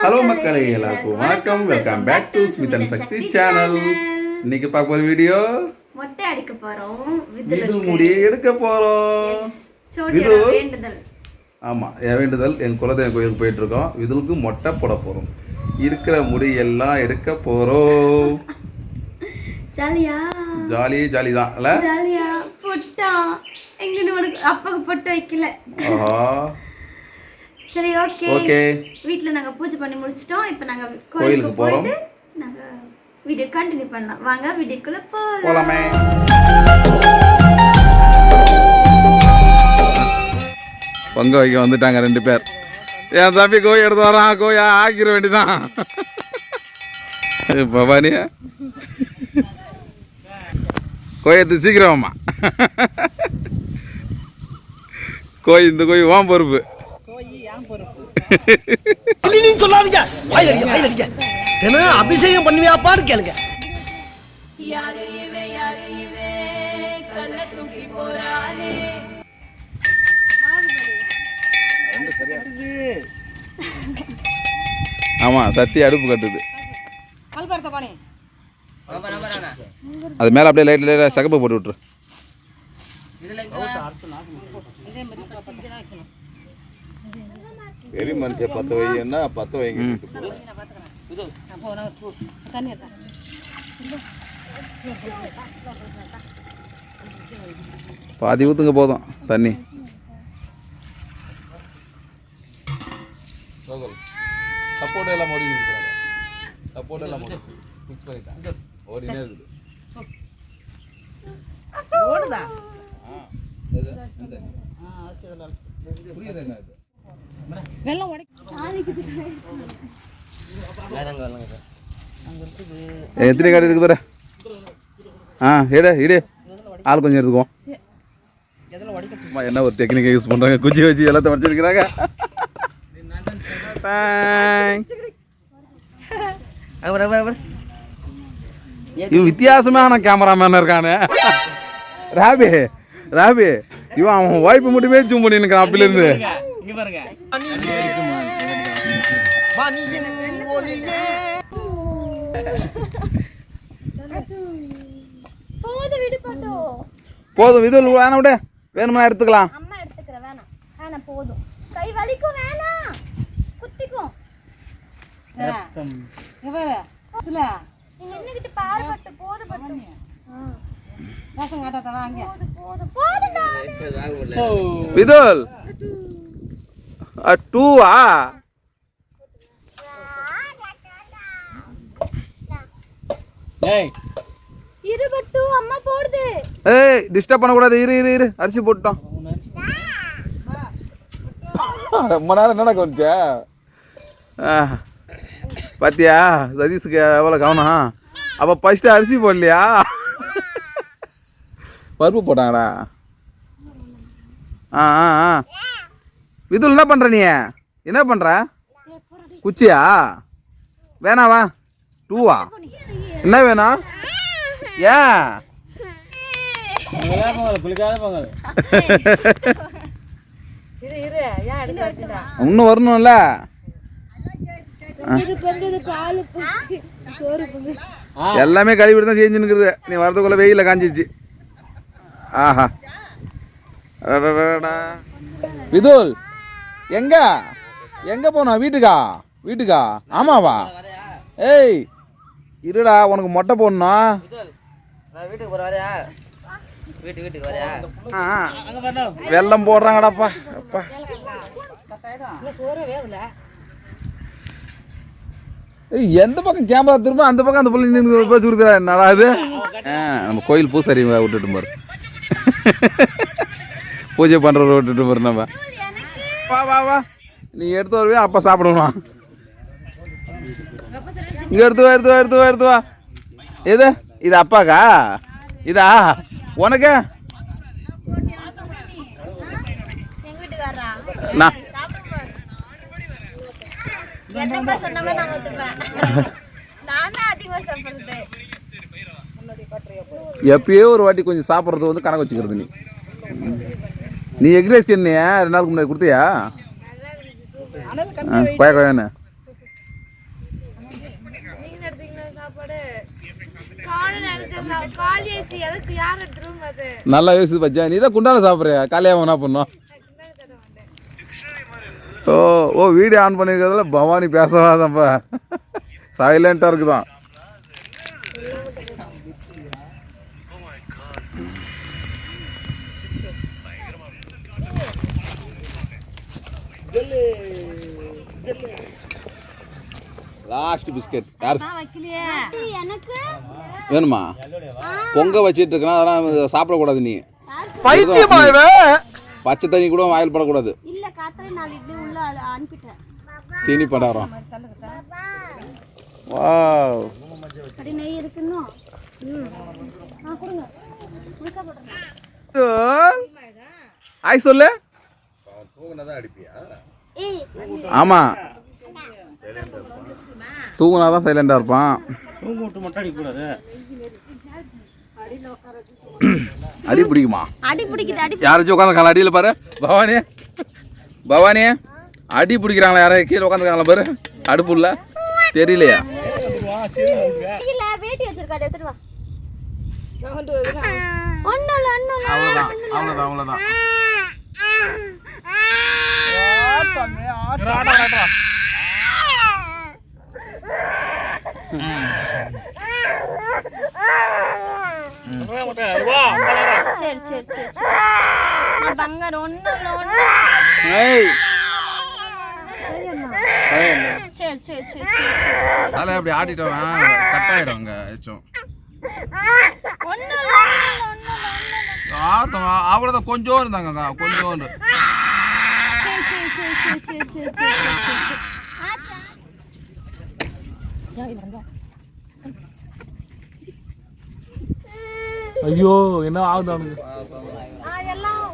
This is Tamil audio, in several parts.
ஹலோ மக்களே எல்லாருக்கும் வணக்கம். Welcome back to Smithan Sakthi channel இன்னைக்கு பார்க்க போற வீடியோ மொட்டை அடிக்க போறோம். விதுலுக்கு முடி எடுக்க போறோம். விது வேண்டுதல். ஆமா என் வேண்டுதல் என் குலதெய்வ கோயிலுக்கு போயிட்டு இருக்கோம் இதுலுக்கு மொட்டை போட போறோம். இருக்கிற முடி எல்லாம் எடுக்க போறோம். ஜாலியா? ஜாலி ஜாலி தான் இல்ல? ஜாலியா. பொட்டா. உனக்கு அப்பாக்கு பொட்டு வைக்கல? ஆஹா. சரி ஓகே. ஓகே. வீட்ல நாங்க பூஜை பண்ணி முடிச்சிட்டோம். இப்போ நாங்க கோயிலுக்கு போறோம். போயிட்டு நாங்க வீடியோ கண்டினியூ பண்ணலாம். வாங்க வீடியோக்குள்ள போலாம். போலாமே. பொங்க வைக்க வந்துட்டாங்க ரெண்டு பேர். என் தம்பி கோய் எடுத்து வரான். கோயா ஆக்கிற வேண்டிதான் பவானி கோய் எடுத்து சீக்கிரமாம்மா கோய் இந்த கோய் வான் பொறுப்பு. சொல்லாதீங்க. ஏன்னா அபிஷேகம் பண்ணுவியாப்பான்னு கேளுங்க. ஆமாம் சத்தி அடுப்பு கட்டுது. அது மேலே அப்படியே லைட் லைட்டாக சகப்பு போட்டு விட்ரு பெரிய மனுஷன் பத்து வைங்கன்னா பத்து வைங்க. பாதி ஊற்றுங்க போதும் தண்ணி. சப்போர்ட் எல்லாம் ஓடி நிற்கிறாங்க சப்போர்ட் எல்லாம் ஓடி ஃபிக்ஸ் பண்ணிட்டாங்க ஓடினே இருக்குது. ஓடுதா? ஆ. புரியுது என்ன இது? வெள்ளம் உடைக்க எத்தனை காடு இருக்கு பாரு. ஆ இடு இடு. ஆள் கொஞ்சம் எடுத்துக்குவோம். என்ன ஒரு டெக்னிக்கை யூஸ் பண்ணுறாங்க குச்சி வச்சு எல்லாத்தையும் வச்சிருக்கிறாங்க. இவன் வித்தியாசமான கேமராமேன் இருக்கானே. ராபி ராபி இவன் அவன் வாய்ப்பு மட்டுமே ஜூம் பண்ணி நிற்கிறான் அப்பிலேருந்து போது விடு பாட்டோ போதும் இது வேணாம் விட. வேணுமா எடுத்துக்கலாம். அம்மா எடுத்துக்கிற வேணாம். வேணாம் போதும். கை வலிக்கும் வேணாம். குத்திக்கும். நீங்க என்னகிட்ட பாரு. பட்டு போது பட்டு. போது போது போதுடா விதுல். டூவா ஏய். டிஸ்டர்ப் பண்ணக்கூடாது. இரு இரு இரு. அரிசி போட்டுட்டோம். ரொம்ப நேரம் என்னடா கொஞ்சம் பாத்தியா? சதீஷுக்கு எவ்வளோ கவனம்? அப்போ ஃபஸ்ட்டு அரிசி போடலையா? பருப்பு போட்டாங்கடா. ஆ ஆ ஆ. விதுல் என்ன பண்ணுற நீ? என்ன பண்ணுற குச்சியா? வேணாவா டூவா? என்ன வேணும் ஏன் இன்னும் வரணும்ல? எல்லாமே கழிவிட்டு தான் செஞ்சுன்னுக்குறது. நீ வரதுக்குள்ள வெயில காஞ்சிச்சு ஆஹா. விதுல் எங்க? எங்க போனா வீட்டுக்கா? வீட்டுக்கா? ஆமாவா? ஏய் இருடா உனக்கு மொட்டை போடணும் வீட்டுக்கு போற வரையா வீட்டு வீட்டுக்கு வரையா ஆ, வெல்லம் போடுறாங்கடாப்பா. அப்பா. எந்த பக்கம் கேமரா திரும்ப அந்த பக்கம் அந்த பிள்ளை நின்று பேசி கொடுக்குறா? என்னடா ஆ, நம்ம கோயில் பூசாரி விட்டுட்டு பாரு பூஜை பண்ணுறவரை விட்டுட்டு பாரு நம்ம. வா வா வா. நீ எடுத்து வருவியா? அப்பா சாப்பிடணும் இங்கே எடுத்து வா எடுத்து வா எடுத்து வா எடுத்து வா. எது? இது அப்பாக்கா? இதா? உனக்கு? நான். எப்பயோ ஒரு வாட்டி கொஞ்சம் சாப்பிட்றது வந்து கணக்கு வச்சுக்கிறது நீ. நீ எக் ரைஸ் கேட்டியா ரெண்டு நாளுக்கு முன்னாடி கொடுத்தியா? கொய கொயான்னு நல்லா யோசிச்சு பச்சா நீ தான் குண்டான சாப்பிட்றியா? காலியாக என்ன பண்ணும் ஓ ஓ வீடியோ ஆன் பண்ணியிருக்கிறதுல பவானி பேசவாதப்பா சைலண்ட்டாக இருக்குதான். லாஸ்ட் பிஸ்கட் யாருக்கு வேணுமா? பொங்க வச்சிட்டு இருக்கனா அதெல்லாம் சாப்பிடக்கூடாது நீ. பச்சை தண்ணி கூட வாயில் படக்கூடாது. சீனி பண்டாரம் வா ஆய் சொல்லு. அடிப்பியா? ஆமாம் தூங்கினா தான் சைலண்டாக இருப்பான். தூங்க விட்டு மட்டும் அடிக்கூடாது அடி பிடிக்குமா அடி பிடிக்குது யாராச்சும் உட்காந்து அடியில் பாரு. பவானி. பவானி. அடி பிடிக்கிறாங்களா? யாரும் கீழே உட்காந்துருக்காங்களா பாரு. அடுப்பு இல்லை தெரியலையா அவ்வளோதான் அவ்வளோதான் அவ்வளோதான் சரி சரி சரி சரி. பங்கர் ஒண்ணு சரி சரி சரி அதான் அப்படி ஆடிட்டோம் கட் ஆயிடும் அங்க ஏச்சும். ஆட்டம் அவ்வளோதான் கொஞ்சோண்டு இருந்தாங்க கொஞ்சோண்டு. ஐயோ என்ன ஆகுது அவனுக்கு? அதெல்லாம்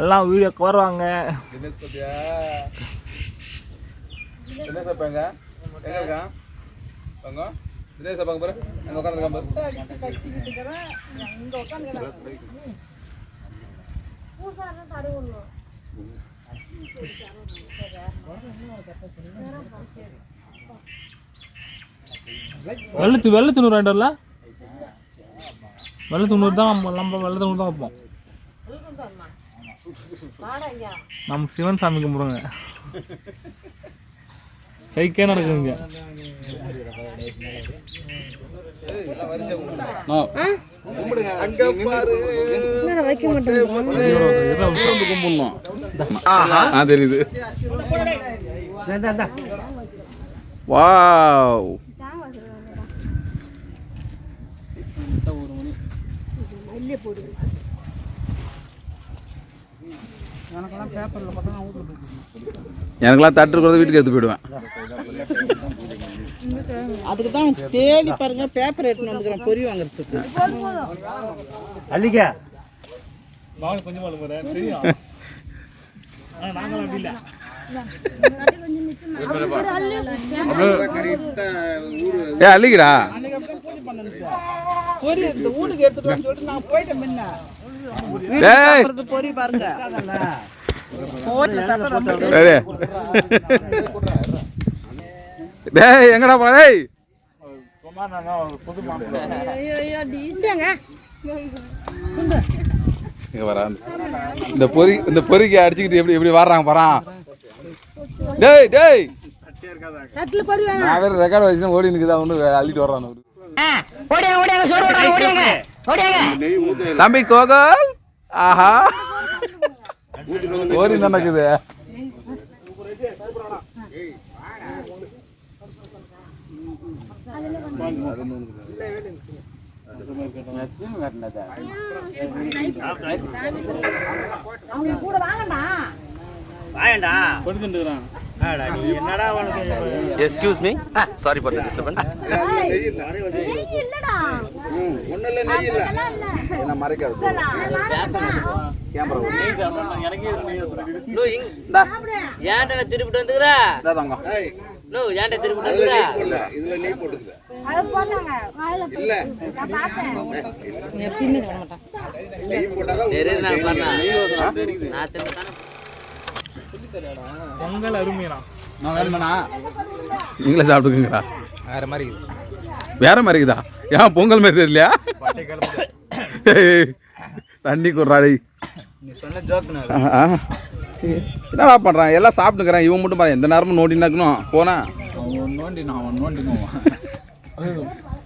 எல்லாம் வீடியோ வருவாங்க. தினேஷ் பத்தியா? தினேஷ் பாங்க எங்க? இருக்கான் பாங்க தினேஷ் பாங்க பாரு. அங்க வெள்ளத்து வெள்ளத்து நூறு ஆயிட்டோம்ல வெள்ளத்து நூறு தான் நம்ம நம்ம வெள்ளத்து நூறு தான் வைப்போம். நம்ம சிவன் சாமி கும்பிடுங்க. சைக்கே நடக்குதுங்க. அங்க பாரு. வைக்க மாட்டேன் வந்து கும்பிடணும் ஆ தெரியுது வாவ் எனக்கெல்லாம் தட்டு இருக்கிறத வீட்டுக்கு எடுத்து போயிடுவேன். அதுக்கு தான் தேடி பாருங்க பேப்பர் எடுத்துன்னு வந்துக்கிறோம் பொறி வாங்குறதுக்கு. அள்ளிக்க. கொஞ்சம் தெரியும். நாங்களும் அப்படி இல்லை. ஏ அள்ளிக்கடா பொறி இந்த வீட்டுக்கு எடுத்துட்டு சொல்லிட்டு நான் போயிட்டேன் முன்ன. டேய்! எங்கடா போற? டேய்! இந்த பொறி இந்த பொறிக்கு அடிச்சுக்கிட்டு எப்படி எப்படி வாடுறாங்க போறான் டேய் டேய்! நான் வேற ரெக்கார்டு ஓடி நிற்குதா ஒன்று அள்ளிட்டு வர்றான். ஓடியாங்க ஓடியாங்க சோறு தம்பி கோகல்? ஆஹா. ஓடி நடக்குது. கொடுத்துட்டேன்டா என்னடா உனக்கு excuse me sorry for the disturbance இல்லடா என்ன மறைக்காது? கேமரா எனக்கு ஏன்டா திருப்பிட்டு வந்துக்கறா? இந்தா தங்க நோ ஏன்டா திருப்பிட்டு வந்துக்கறா? இல்ல இதுல நெய் போட்டுக்கற நான் பார்த்தேன். தெரியுது நான் பண்ணா நான் பொங்கல் அருமையா நான் வேணுமாண்ணா நீங்களே சாப்பிட்டுக்குங்களா வேற மாதிரி இருக்குது. வேற மாதிரி இருக்குதா? ஏன் பொங்கல் மாதிரி தெரியலையா? தண்ணி குடுறாடி. நீ சொன்ன ஜோக்குனா என்னடா பண்ணுறான் எல்லாம் சாப்பிட்டுக்கிறேன். இவன் மட்டும் பாரு எந்த நேரமும் நோண்டின்னு இருக்கணும். போனா. அவன் நோண்டி